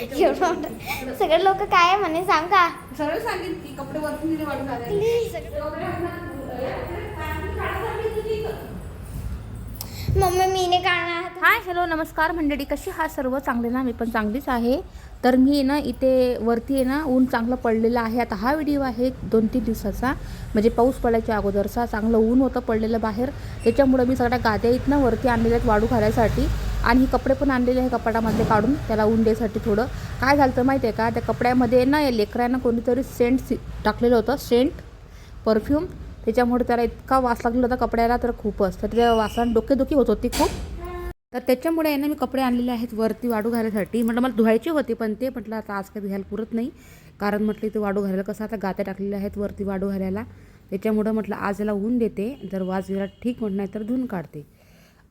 एवढं. मोठं. सगळे लोक काय म्हणे? सांग का? सरळ सांगेल की कपडे वरती दिले वाढून घालायला मम्मी मीने काढणार हाय हॅलो नमस्कार मंडळी. कशी हा सर्व? चांगले ना? मी पण चांगलीच आहे. तर मी ना इथे वरती आहे ना ऊन चांगलं पडलेलं आहे. आता हा व्हिडिओ आहे दोन तीन दिवसाचा. म्हणजे पाऊस पडायच्या अगोदरचा. चांगलं ऊन होतं पडलेलं बाहेर. त्याच्यामुळं मी सगळ्या गाद्या इथनं वरती आणलेल्या आहेत वाळू घालायसाठी. आणि हे कपडे पण आणलेले आहे कपाटामध्ये काढून. त्याला ऊन द्यायसाठी थोडं. काय झालं तर माहिती आहे का? त्या कपड्यामध्ये ना लेकरांना कोणीतरी सेंट टाकलेलं होतं. सेंट परफ्यूम त्याच्यामुळे त्याला इतका वास लागलेला होता कपड्याला तर खूपच. तर त्या वासाने डोकेदुखी होत होती खूप. तर त्याच्यामुळे आहे ना मी कपडे आणलेले आहेत वरती वाढू घालायसाठी. म्हटलं मला धुवायचे होते पण ते म्हटलं आता आज काही घ्यायला पुरत नाही. कारण म्हटलं इथे वाढू घालायला कसं आता गात्या टाकलेल्या आहेत वरती वाढू घालायला. त्याच्यामुळं म्हटलं आज याला ऊन देते जर वाज गेला ठीक म्हणत नाही तर धुवून काढते.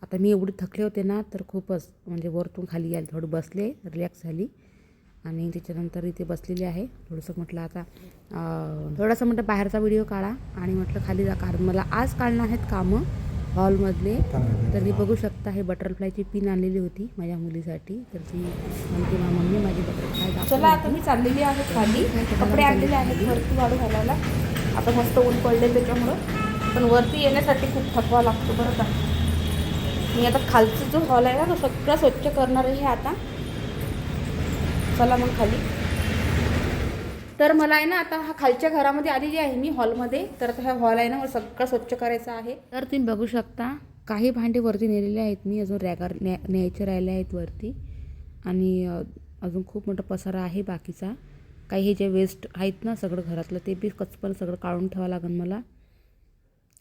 आता मी एवढी थकले होते ना तर खूपच म्हणजे वरतून खाली यायला थोडं बसले रिलॅक्स झाली. आणि त्याच्यानंतर इथे बसलेली आहे. थोडंसं म्हटलं आता अं, थोडंसं म्हटलं बाहेरचा व्हिडिओ काढा आणि म्हटलं खाली जा. कारण मला आज काढणं आहेत कामं हॉलमधले. तर हे बघू शकता हे बटरफ्लायची पिन आणलेली होती माझ्या मुलीसाठी. तर ती म्हणते "मा, मम्मी माझी बटरफ्लाय चला आता मी चाललेली आहे खाली. कपडे आणलेले आहेत वरती वाढू घालायला. आता मस्त ऊन पडले त्याच्यामुळं. पण वरती येण्यासाठी खूप थकवा लागतो बरं का. मी आता खालचा जो हॉल आहे ना तो सगळं स्वच्छ करणार आहे आता. चला मग खाली. तर मला आहे ना आता हा खालच्या घरामध्ये आलेली आहे मी हॉलमध्ये तर आता हा हॉल आहे ना मला सगळं स्वच्छ करायचं आहे. तर तुम्ही बघू शकता काही भांडे वरती नेलेले आहेत मी अजून रॅगर न्या न्यायचे राहिले आहेत वरती. आणि अजून खूप मोठा पसारा आहे बाकीचा. काही हे जे वेस्ट आहेत ना सगळं घरातलं ते बी कचपण सगळं काढून ठेवावं लागेल मला.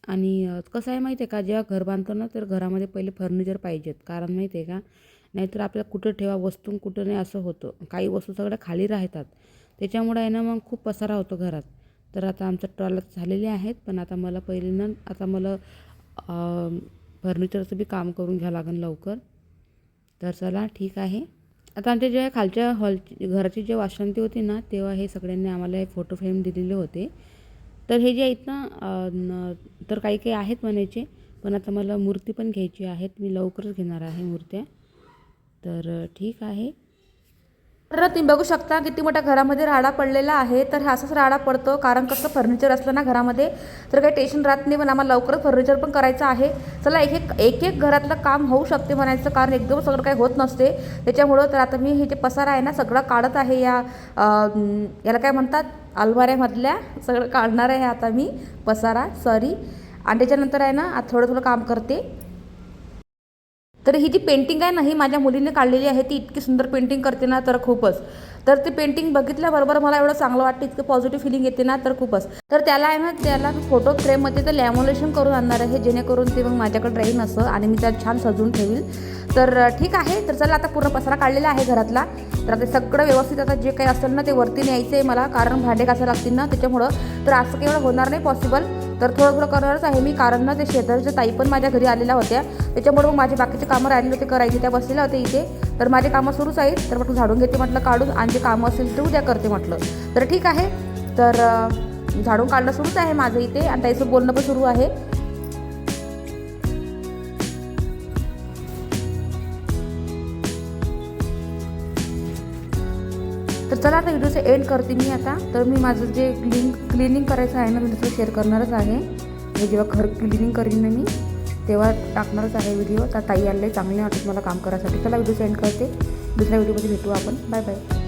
आणि कसं आहे माहिती आहे का जेव्हा घर बांधतो ना तर घरामध्ये पहिले फर्निचर पाहिजेत. कारण माहिती आहे का नाहीतर आपल्याला कुठं ठेवा वस्तू कुठं नाही असं होतं. काही वस्तू सगळ्या खाली राहतात. त्याच्यामुळे आहे ना मग खूप पसारा होतो घरात. तर आता आमचं टॉयलेट झालेले आहेत पण आता मला पहिले ना आता मला फर्निचरचं बी काम करून घ्यावं लागेल लवकर. तर चला ठीक आहे. आता आमच्या जेव्हा खालच्या हॉल घराची जेव्हा वाशांती होती ना तेव्हा हे सगळ्यांनी आम्हाला हे फोटो फ्रेम दिलेले होते. तर हे जे आहेत ना तर काही काही आहेत म्हणायचे पण आता मला मूर्ती पण घ्यायची आहेत. मी लवकरच घेणार आहे मूर्त्या. तर ठीक आहे. तर तुम्ही बघू शकता किती मोठ्या घरामध्ये राडा पडलेला आहे. तर हा असाच राडा पडतो कारण कसं फर्निचर असलं ना घरामध्ये तर काही टेन्शन राहत नाही. पण आम्हाला लवकरच फर्निचर पण करायचं आहे. चला एक एक एक एक घरातलं काम होऊ शकते म्हणायचं कारण एकदम सगळं काही होत नसते. त्याच्यामुळं तर आता मी हे जे पसारा आहे ना सगळं काढत आहे या याला काय म्हणतात? अलमाऱ्यामधल्या सगळं काढणार आहे आता मी पसारा सॉरी. आणि त्याच्यानंतर आहे ना आता थोडं थोडं काम करते. तर ही जी पेंटिंग आहे ना ही माझ्या मुलीने काढलेली आहे ती इतकी सुंदर पेंटिंग करते ना तर खूपच. तर ती पेंटिंग बघितल्याबरोबर मला एवढं चांगलं वाटतं इतकं पॉझिटिव्ह फिलिंग येते ना तर खूपच. तर त्याला आहे ना त्याला फोटो फ्रेममध्ये तर लॅमोलेशन करून आणणार आहे जेणेकरून ते मग माझ्याकडे राहील असं आणि मी त्यात छान सजवून ठेवील. तर ठीक आहे तर चला आता पूर्ण पसारा काढलेला आहे घरातला. तर आता सगळं व्यवस्थित आता जे काही असेल ना ते वरती न्यायचं आहे मला कारण भांडे घासायला लागतील ना त्याच्यामुळं. तर असं केवळ होणार नाही पॉसिबल तर थोडं थोडं करणारच आहे मी कारण ना ते शेजारच्या ताई पण माझ्या घरी आलेल्या होत्या. त्याच्यामुळे मग माझे बाकीचे कामं राहिले होते करायचे त्या बसलेल्या होत्या इथे. तर माझे कामं सुरूच आहेत तर म्हटलं झाडून घेते म्हटलं काढून आणि जे कामं असेल ते उद्या करते म्हटलं. तर ठीक आहे. तर झाडून काढणं सुरूच आहे माझं इथे आणि ताईचं बोलणं पण सुरू आहे. तर चला आता व्हिडिओचं एंड करते मी आता. तर मी माझं जे क्लिन क्लिनिंग करायचं आहे ना मी दुसरं शेअर करणारच आहे. मी जेव्हा घर क्लिनिंग करीन ना मी तेव्हा टाकणारच आहे व्हिडिओ तर ताई आले चांगले वाटत मला काम करायसाठी. चला व्हिडिओ सेंड करते. दुसऱ्या व्हिडिओमध्ये भेटू आपण. Bye bye